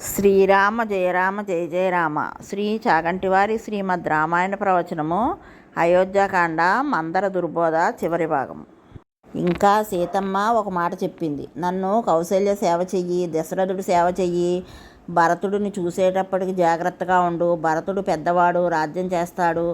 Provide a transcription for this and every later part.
శ్రీరామ జయరామ జయ జయ రామ. శ్రీ చాగంటివారి శ్రీమద్ రామాయణ ప్రవచనము అయోధ్యాకాండ మందర దుర్బోధ చివరి భాగం. ఇంకా సీతమ్మ ఒక మాట చెప్పింది. నన్ను కౌశల్య సేవ చెయ్యి దశరథుడు సేవ చెయ్యి భరతుడిని చూసేటప్పటికి జాగ్రత్తగా ఉండు భరతుడు పెద్దవాడు రాజ్యం చేస్తాడు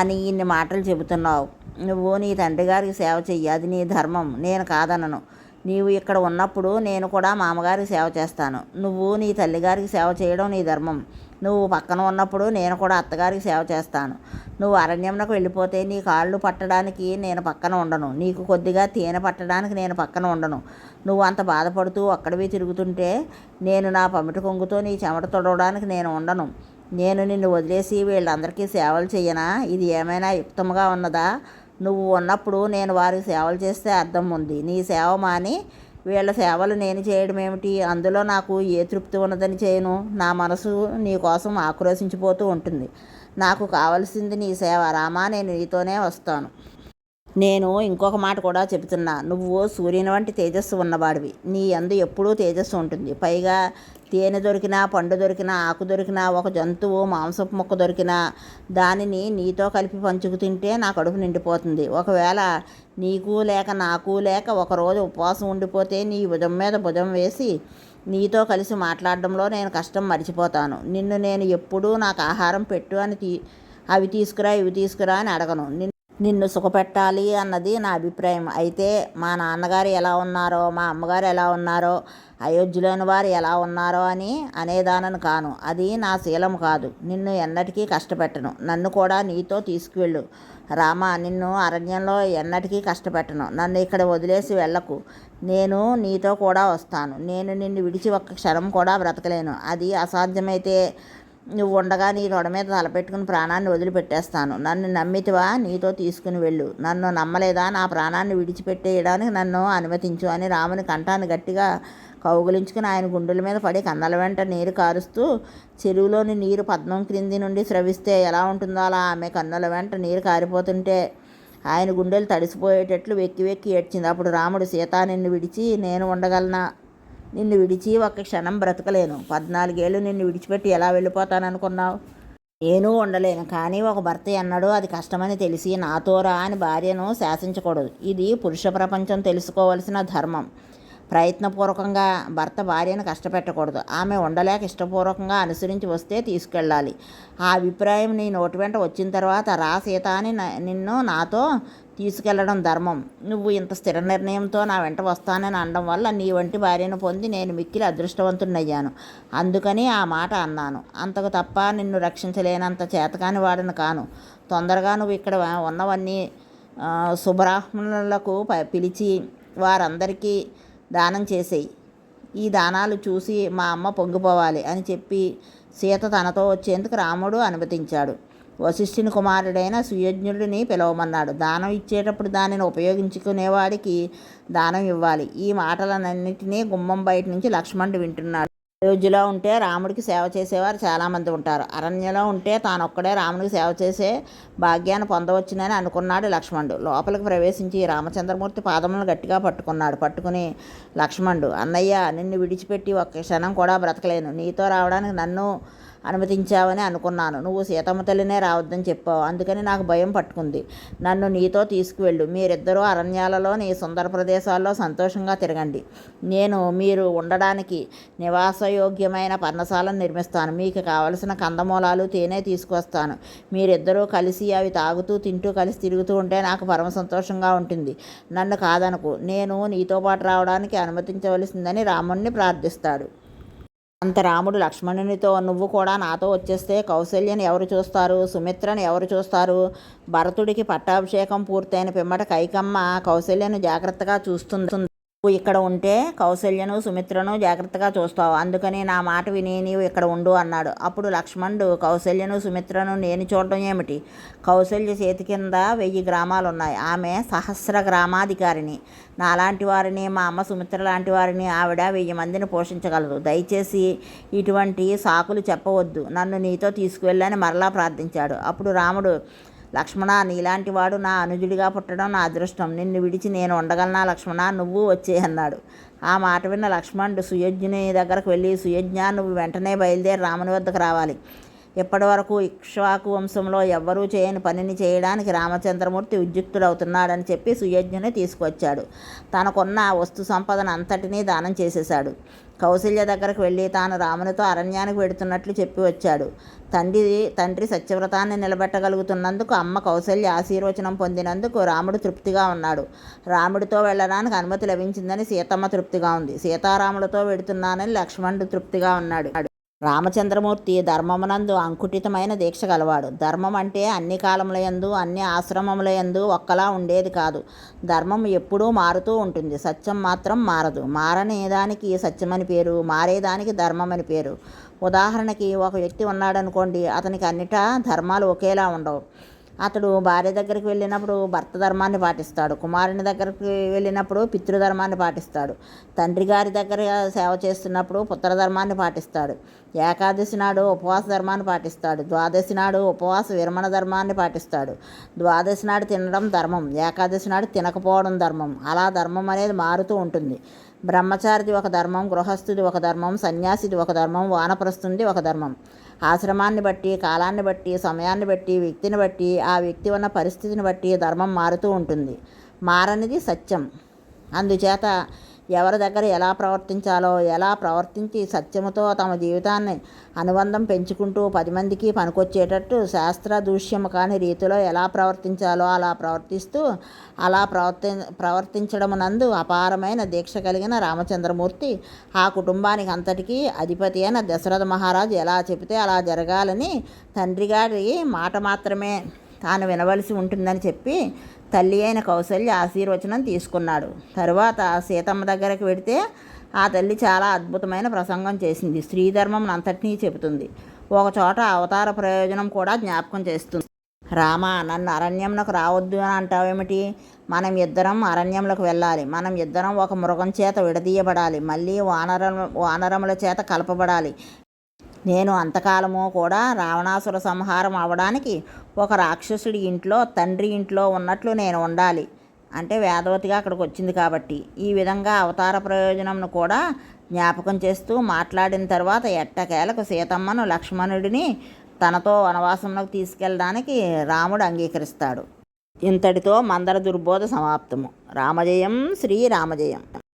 అని ఇన్ని మాటలు చెబుతున్నావు. నువ్వు నీ తండ్రి గారికి సేవ చెయ్యి అది నీ ధర్మం నేను కాదనను. నీవు ఇక్కడ ఉన్నప్పుడు నేను కూడా మామగారికి సేవ చేస్తాను. నువ్వు నీ తల్లిగారికి సేవ చేయడం నీ ధర్మం. నువ్వు పక్కన ఉన్నప్పుడు నేను కూడా అత్తగారికి సేవ చేస్తాను. నువ్వు అరణ్యంలోకి వెళ్ళిపోతే నీ కాళ్ళు పట్టడానికి నేను పక్కన ఉండను. నీకు కొద్దిగా తేనె పట్టడానికి నేను పక్కన ఉండను. నువ్వు అంత బాధపడుతూ అక్కడవి తిరుగుతుంటే నేను నా పమిటి కొంగుతో నీ చెమట తొడవడానికి నేను ఉండను. నేను నిన్ను వదిలేసి వీళ్ళందరికీ సేవలు చేయనా? ఇది ఏమైనా యుక్తంగా ఉన్నదా? నువ్వు ఉన్నప్పుడు నేను వారి సేవలు చేస్తే అర్థం ఉంది. నీ సేవ మాని వీళ్ళ సేవలు నేను చేయడం ఏమిటి? అందులో నాకు ఏ తృప్తి ఉన్నదని చేయను. నా మనసు నీ కోసం ఆక్రోశించిపోతూ ఉంటుంది. నాకు కావలసింది నీ సేవ. రామా నేను నీతోనే వస్తాను. నేను ఇంకొక మాట కూడా చెబుతున్నా. నువ్వు సూర్యుని వంటి తేజస్సు ఉన్నవాడివి. నీ అందు ఎప్పుడూ తేజస్సు ఉంటుంది. పైగా తేనె దొరికినా పండు దొరికినా ఆకు దొరికినా ఒక జంతువు మాంసపు మొక్క దొరికినా దానిని నీతో కలిపి పంచుకు తింటే నా కడుపు నిండిపోతుంది. ఒకవేళ నీకు లేక నాకు లేక ఒకరోజు ఉపవాసం ఉండిపోతే నీ భుజం మీద భుజం వేసి నీతో కలిసి మాట్లాడడంలో నేను కష్టం మర్చిపోతాను. నిన్ను నేను ఎప్పుడూ నాకు ఆహారం పెట్టు అని తీ అవి తీసుకురా ఇవి తీసుకురా అని అడగను. నిన్ను సుఖపెట్టాలి అన్నది నా అభిప్రాయం. అయితే మా నాన్నగారు ఎలా ఉన్నారో మా అమ్మగారు ఎలా ఉన్నారో అయోధ్యలోని వారు ఎలా ఉన్నారో అని అనేదానను కాను. అది నా శీలం కాదు. నిన్ను ఎన్నటికీ కష్టపెట్టను. నన్ను కూడా నీతో తీసుకువెళ్ళు. రామ నిన్ను అరణ్యంలో ఎన్నటికీ కష్టపెట్టను. నన్ను ఇక్కడ వదిలేసి వెళ్ళకు. నేను నీతో కూడా వస్తాను. నేను నిన్ను విడిచి ఒక్క క్షణం కూడా బ్రతకలేను. అది అసాధ్యమైతే నువ్వు ఉండగా నీ తొడ మీద తలపెట్టుకుని ప్రాణాన్ని వదిలిపెట్టేస్తాను. నన్ను నమ్మితివా? నీతో తీసుకుని వెళ్ళు. నన్ను నమ్మలేదా? నా ప్రాణాన్ని విడిచిపెట్టేయడానికి నన్ను అనుమతించు అని రాముని కంఠాన్ని గట్టిగా కౌగులించుకుని ఆయన గుండెల మీద పడి కన్నల వెంట నీరు కారుస్తూ చెరువులోని నీరు పద్మం క్రింది నుండి స్రవిస్తే ఎలా ఉంటుందో అలా ఆమె కన్నుల వెంట నీరు కారిపోతుంటే ఆయన గుండెలు తడిసిపోయేటట్లు వెక్కి వెక్కి ఏడ్చింది. అప్పుడు రాముడు సీత నిన్ను విడిచి నేను ఉండగలనా? నిన్ను విడిచి ఒక్క క్షణం బ్రతకలేను. పద్నాలుగేళ్ళు నిన్ను విడిచిపెట్టి ఎలా వెళ్ళిపోతాననుకున్నావు? నేను ఉండలేను. కానీ ఒక భర్త ఎన్నడూ అది కష్టమని తెలిసి నాతోరా అని భార్యను శాసించకూడదు. ఇది పురుష ప్రపంచం తెలుసుకోవలసిన ధర్మం. ప్రయత్నపూర్వకంగా భర్త భార్యను కష్టపెట్టకూడదు. ఆమె ఉండలేక ఇష్టపూర్వకంగా అనుసరించి వస్తే తీసుకెళ్ళాలి. ఆ అభిప్రాయం నీ నోటి వెంట వచ్చిన తర్వాత రా సీత అని నిన్ను నాతో తీసుకెళ్ళడం ధర్మం. నువ్వు ఇంత స్థిర నిర్ణయంతో నా వెంట వస్తానని అనడం వల్ల నీ వంటి భార్యను పొంది నేను మిక్కిలి అదృష్టవంతున్నయ్యాను అందుకని ఆ మాట అన్నాను. అంతకు తప్ప నిన్ను రక్షించలేనంత చేతకాని వాడను కాను. తొందరగా నువ్వు ఇక్కడ ఉన్నవన్నీ సుబ్రాహ్మణులకు పిలిచి వారందరికీ దానం చేసేయి. ఈ దానాలు చూసి మా అమ్మ పొంగిపోవాలి అని చెప్పి సీత తనతో వచ్చేందుకు రాముడు అనుమతించాడు. వశిష్ఠుని కుమారుడైన సుయజ్ఞుడిని పిలవమన్నాడు. దానం ఇచ్చేటప్పుడు దానిని ఉపయోగించుకునేవాడికి దానం ఇవ్వాలి. ఈ మాటలన్నింటినీ గుమ్మం బయట నుంచి లక్ష్మణుడు వింటున్నాడు. అయోధ్యలో ఉంటే రాముడికి సేవ చేసేవారు చాలామంది ఉంటారు. అరణ్యలో ఉంటే తానొక్కడే రాముడికి సేవ చేసే భాగ్యాన్ని పొందవచ్చునని అనుకున్నాడు లక్ష్మణుడు. లోపలికి ప్రవేశించి రామచంద్రమూర్తి పాదములను గట్టిగా పట్టుకున్నాడు. పట్టుకుని లక్ష్మణుడు అన్నయ్య నిన్ను విడిచిపెట్టి ఒక్క క్షణం కూడా బ్రతకలేను. నీతో రావడానికి నన్ను అనుమతించావని అనుకున్నాను. నువ్వు సీతమ్మ తల్లినే రావద్దని చెప్పావు. అందుకని నాకు భయం పట్టుకుంది. నన్ను నీతో తీసుకువెళ్ళు. మీరిద్దరూ అరణ్యాలలో నీ సుందర ప్రదేశాల్లో సంతోషంగా తిరగండి. నేను మీరు ఉండడానికి నివాసయోగ్యమైన పర్ణశాలను నిర్మిస్తాను. మీకు కావలసిన కందమూలాలు తేనె తీసుకొస్తాను మీరిద్దరూ కలిసి అవి తాగుతూ తింటూ కలిసి తిరుగుతూ ఉంటే నాకు పరమ సంతోషంగా ఉంటుంది. నన్ను కాదనుకు. నేను నీతో పాటు రావడానికి అనుమతించవలసిందని రాముణ్ణి ప్రార్థిస్తాడు. అంత రాముడు లక్ష్మణునితో నువ్వు కూడా నాతో వచ్చేస్తే కౌశల్యని ఎవరు చూస్తారు? సుమిత్రని ఎవరు చూస్తారు? భరతుడికి పట్టాభిషేకం పూర్తయిన పిమ్మట కైకమ్మ కౌశల్యను జాగ్రత్తగా చూస్తుంది. నువ్వు ఇక్కడ ఉంటే కౌశల్యను సుమిత్రను జాగ్రత్తగా చూస్తావు. అందుకని నా మాట విని నీవు ఇక్కడ ఉండు అన్నాడు. అప్పుడు లక్ష్మణుడు కౌశల్యను సుమిత్రను నేను చూడడం ఏమిటి? కౌశల్య చేతి కింద వెయ్యి గ్రామాలు ఉన్నాయి ఆమె సహస్ర గ్రామాధికారిని. నాలాంటి వారిని మా అమ్మ సుమిత్ర లాంటి వారిని ఆవిడ వెయ్యి మందిని పోషించగలదు. దయచేసి ఇటువంటి సాకులు చెప్పవద్దు. నన్ను నీతో తీసుకువెళ్ళని మరలా ప్రార్థించాడు. అప్పుడు రాముడు లక్ష్మణ నీలాంటి వాడు నా అనుజుడిగా పుట్టడం నా అదృష్టం. నిన్ను విడిచి నేను ఉండగలనా లక్ష్మణ? నువ్వు వచ్చే అన్నాడు. ఆ మాట విన్న లక్ష్మణుడు సుయజ్ఞుని దగ్గరకు వెళ్ళి సుయజ్ఞ నువ్వు వెంటనే బయలుదేరి రాముని వద్దకు రావాలి. ఇప్పటి వరకు ఇక్ష్వాకు వంశంలో ఎవ్వరూ చేయని పనిని చేయడానికి రామచంద్రమూర్తి ఉద్యుక్తుడవుతున్నాడని చెప్పి సుయజ్ఞుని తీసుకొచ్చాడు తనకున్న వస్తు సంపదను అంతటినీ దానం చేసేశాడు. కౌశల్య దగ్గరకు వెళ్ళి తాను రామునితో అరణ్యానికి వెడుతున్నట్లు చెప్పి వచ్చాడు. తండ్రి తండ్రి సత్యవ్రతాన్ని నిలబెట్టగలుగుతున్నందుకు అమ్మ కౌశల్య ఆశీర్వచనం పొందినందుకు రాముడు తృప్తిగా ఉన్నాడు. రాముడితో వెళ్ళడానికి అనుమతి లభించిందని సీతమ్మ తృప్తిగా ఉంది. సీతారాములతో వెడుతున్నానని లక్ష్మణుడు తృప్తిగా ఉన్నాడు. రామచంద్రమూర్తి ధర్మమునందు అంకుటితమైన దీక్ష గలవాడు. ధర్మం అంటే అన్ని కాలములయందు అన్ని ఆశ్రమములయందు ఒక్కలా ఉండేది కాదు. ధర్మం ఎప్పుడూ మారుతూ ఉంటుంది. సత్యం మాత్రం మారదు. మారనేదానికి సత్యమని పేరు మారేదానికి ధర్మం అని పేరు. ఉదాహరణకి ఒక వ్యక్తి ఉన్నాడనుకోండి అతనికి అన్నిటా ధర్మాలు ఒకేలా ఉండవు. అతడు భార్య దగ్గరికి వెళ్ళినప్పుడు భర్త ధర్మాన్ని పాటిస్తాడు. కుమారుని దగ్గరికి వెళ్ళినప్పుడు పితృధర్మాన్ని పాటిస్తాడు. తండ్రి గారి దగ్గర సేవ చేస్తున్నప్పుడు పుత్రధర్మాన్ని పాటిస్తాడు. ఏకాదశి నాడు ఉపవాస ధర్మాన్ని పాటిస్తాడు. ద్వాదశి నాడు ఉపవాస విరమణ ధర్మాన్ని పాటిస్తాడు. ద్వాదశి నాడు తినడం ధర్మం. ఏకాదశి నాడు తినకపోవడం ధర్మం. అలా ధర్మం అనేది మారుతూ ఉంటుంది. బ్రహ్మచారిది ఒక ధర్మం గృహస్థుది ఒక ధర్మం సన్యాసిది ఒక ధర్మం వానప్రస్తుంది ఒక ధర్మం. ఆశ్రమాన్ని బట్టి కాలాన్ని బట్టి సమయాన్ని బట్టి వ్యక్తిని బట్టి ఆ వ్యక్తి ఉన్న పరిస్థితిని బట్టి ధర్మం మారుతూ ఉంటుంది. మారనిది సత్యం. అందుచేత ఎవరి దగ్గర ఎలా ప్రవర్తించాలో ఎలా ప్రవర్తించి సత్యముతో తమ జీవితాన్ని అనుబంధం పెంచుకుంటూ పది మందికి పనికొచ్చేటట్టు శాస్త్ర దూష్యము కాని రీతిలో ఎలా ప్రవర్తించాలో అలా ప్రవర్తిస్తూ అలా ప్రవర్తి ప్రవర్తించడమునందు అపారమైన దీక్ష కలిగిన రామచంద్రమూర్తి ఆ కుటుంబానికి అంతటికీ అధిపతి అయిన దశరథ మహారాజు ఎలా చెబితే అలా జరగాలని తండ్రి గారి మాట మాత్రమే తాను వినవలసి ఉంటుందని చెప్పి తల్లి అయిన కౌశల్య ఆశీర్వచనం తీసుకున్నాడు. తరువాత సీతమ్మ దగ్గరకు వెడితే ఆ తల్లి చాలా అద్భుతమైన ప్రసంగం చేసింది. స్త్రీధర్మం అంతటినీ చెబుతుంది. ఒకచోట అవతార ప్రయోజనం కూడా జ్ఞాపకం చేస్తుంది. రామ నన్ను అరణ్యంలోకి రావద్దు అని అంటావేమిటి? మనం ఇద్దరం అరణ్యంలోకి వెళ్ళాలి. మనం ఇద్దరం ఒక మృగం చేత విడదీయబడాలి. మళ్ళీ వానర వానరముల చేత కలపబడాలి. నేను అంతకాలము కూడా రావణాసుర సంహారం అవడానికి ఒక రాక్షసుడి ఇంట్లో తండ్రి ఇంట్లో ఉన్నట్లు నేను ఉండాలి. అంటే వేదవతిగా అక్కడికి వచ్చింది కాబట్టి. ఈ విధంగా అవతార ప్రయోజనంను కూడా జ్ఞాపకం చేస్తూ మాట్లాడిన తర్వాత ఎట్టకేలకు సీతమ్మను లక్ష్మణుడిని తనతో వనవాసంలోకి తీసుకెళ్ళడానికి రాముడు అంగీకరిస్తాడు. ఇంతటితో మందర దుర్బోధ సమాప్తము. రామజయం శ్రీ రామజయం